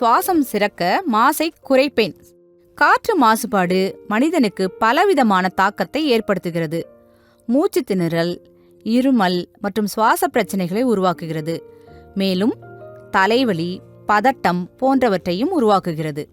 சுவாசம் சிறக்க மாசை குறைப்பேன். காற்று மாசுபாடு மனிதனுக்கு பலவிதமான தாக்கத்தை ஏற்படுத்துகிறது. மூச்சு திணறல் இருமல் மற்றும் சுவாச பிரச்சனைகளை உருவாக்குகிறது. மேலும் தலைவலி பதட்டம் போன்றவற்றையும் உருவாக்குகிறது.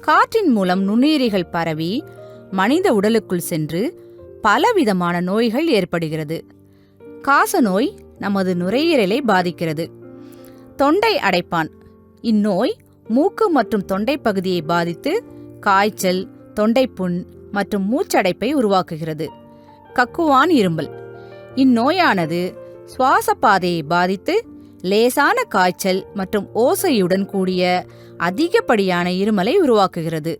காற்றின் மூலம் நுண்ணுயிரிகள் பரவி மனித உடலுக்குள் சென்று பலவிதமான நோய்கள் ஏற்படுகிறது. காசநோய் நமது நுரையீரலை பாதிக்கிறது. தொண்டை அடைப்பான். இந்நோய் மூக்கு மற்றும் தொண்டை பகுதியை பாதித்து காய்ச்சல் தொண்டைப்புண் மற்றும் மூச்சடைப்பை உருவாக்குகிறது. கக்குவான் இருமல் இந்நோயானது சுவாச பாதையை பாதித்து லேசான காய்ச்சல் மற்றும் ஓசையுடன் கூடிய அதிகப்படியான இருமலை உருவாக்குகிறது.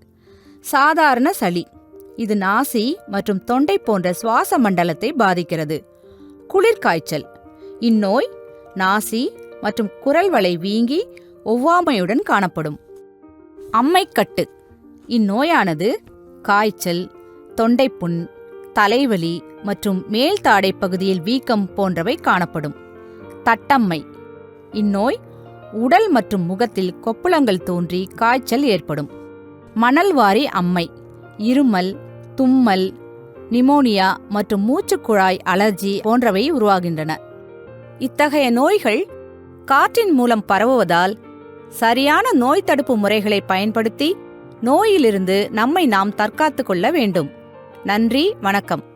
சாதாரண சளி. இது நாசி மற்றும் தொண்டை போன்ற சுவாச மண்டலத்தை பாதிக்கிறது. குளிர்காய்ச்சல். இந்நோய் நாசி மற்றும் குரல் வளை வீங்கி ஒவ்வாமையுடன் காணப்படும். அம்மைக்கட்டு. இந்நோயானது காய்ச்சல் தொண்டைப்புண் தலைவலி மற்றும் மேல் தாடை பகுதியில் வீக்கம் போன்றவை காணப்படும். தட்டம்மை. இந்நோய் உடல் மற்றும் முகத்தில் கொப்புளங்கள் தோன்றி காய்ச்சல் ஏற்படும். மணல்வாரி அம்மை. இருமல் தும்மல் நிமோனியா மற்றும் மூச்சுக்குழாய் அலர்ஜி போன்றவை உருவாகின்றன. இத்தகைய நோய்கள் காற்றின் மூலம் பரவுவதால் சரியான நோய் தடுப்பு முறைகளை பயன்படுத்தி நோயிலிருந்து நம்மை நாம் தற்காத்துக் கொள்ள வேண்டும். நன்றி வணக்கம்.